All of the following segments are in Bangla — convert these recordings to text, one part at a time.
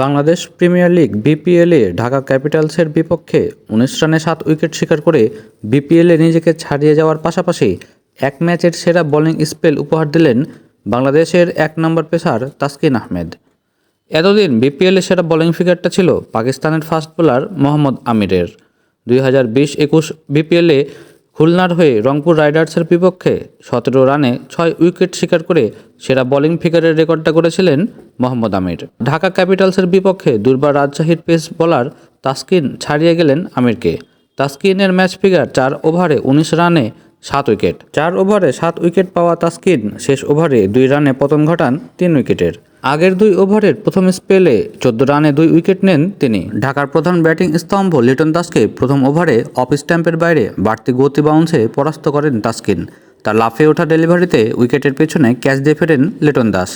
বাংলাদেশ প্রিমিয়ার লিগ বিপিএলে ঢাকা ক্যাপিটালসের বিপক্ষে উনিশ রানে সাত উইকেট শিকার করে বিপিএলে নিজেকে ছাড়িয়ে যাওয়ার পাশাপাশি এক ম্যাচের সেরা বোলিং স্পেল উপহার দিলেন বাংলাদেশের এক নম্বর পেসার তাসকিন আহমেদ। এতদিন বিপিএলে সেরা বোলিং ফিগারটা ছিল পাকিস্তানের ফাস্ট বোলার মোহাম্মদ আমিরের। দুই হাজার বিশ একুশ বিপিএলে খুলনার হয়ে রংপুর রাইডার্সের বিপক্ষে সতেরো রানে ছয় উইকেট শিকার করে সেরা বোলিং ফিগারের রেকর্ডটা করেছিলেন মোহাম্মদ আমির। ঢাকা ক্যাপিটালসের বিপক্ষে দুর্বার রাজশাহীর পেস বলার তাসকিন ছাড়িয়ে গেলেন আমিরকে। তাস্কিনের ম্যাচ ফিগার চার ওভারে উনিশ রানে সাত উইকেট। চার ওভারে সাত উইকেট পাওয়া তাসকিন, শেষ ওভারে দুই রানে পতন ঘটান তিন উইকেটের। আগের দুই ওভারের প্রথম স্পেলে চোদ্দ রানে দুই উইকেট নেন তিনি। ঢাকার প্রধান ব্যাটিং স্তম্ভ লিটন দাসকে প্রথম ওভারে অফ স্ট্যাম্পের বাইরে বাড়তি গতি বাউন্সে পরাস্ত করেন তাসকিন। তার লাফে ওঠা ডেলিভারিতে উইকেটের পেছনে ক্যাচ দিয়ে ফেরেন লিটন দাস।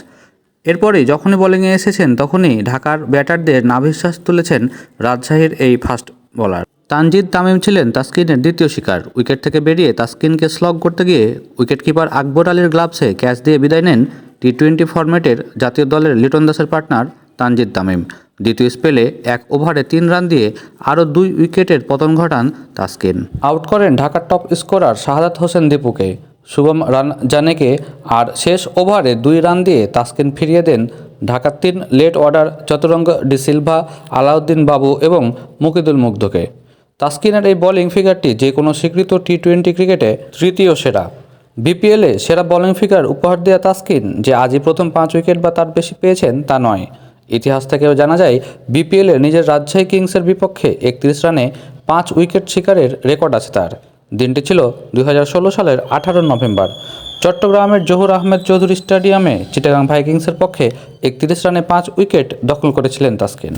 এরপরে যখনই বোলিংয়ে এসেছেন, তখনই ঢাকার ব্যাটারদের নাভিশ্বাস তুলেছেন রাজশাহীর এই ফাস্ট বোলার। তানজিদ তামিম ছিলেন তাসকিনের দ্বিতীয় শিকার। উইকেট থেকে বেরিয়ে তাসকিনকে স্লগ করতে গিয়ে উইকেটকিপার আকবর আলীর গ্লাভসে ক্যাচ দিয়ে বিদায় নেন টি টোয়েন্টি ফরম্যাটের জাতীয় দলের লিটন দাসের পার্টনার তানজিদ তামিম। দ্বিতীয় স্পেলে এক ওভারে তিন রান দিয়ে আরও দুই উইকেটের পতন ঘটান তাসকিন। আউট করেন ঢাকার টপ স্কোরার শাহাদাত হোসেন দীপুকে। শুভম রান জানেকে আর শেষ ওভারে দুই রান দিয়ে তাসকিন ফিরিয়ে দেন ঢাকার তিন লেট অর্ডার চতুরঙ্গ ডি সিলভা, আলাউদ্দিন বাবু এবং মুকিদুল মুগ্ধকে। তাসকিনের এই বোলিং ফিগারটি যে কোনো স্বীকৃত টি টোয়েন্টি ক্রিকেটে তৃতীয় সেরা। বিপিএলে সেরা বোলিং ফিগার উপহার দেওয়া তাসকিন যে আজই প্রথম পাঁচ উইকেট বা তার বেশি পেয়েছেন তা নয়। ইতিহাস থেকেও জানা যায় বিপিএলে নিজের রাজশাহী কিংসের বিপক্ষে একত্রিশ রানে পাঁচ উইকেট শিকারের রেকর্ড আছে তার। দিনটি ছিল দুই হাজার ষোলো সালের আঠারো নভেম্বর। চট্টগ্রামের জহুর আহমেদ চৌধুরী স্টেডিয়ামে চিটাগাং ভাইকিংসের পক্ষে একত্রিশ রানে পাঁচ উইকেট দখল করেছিলেন তাসকিন।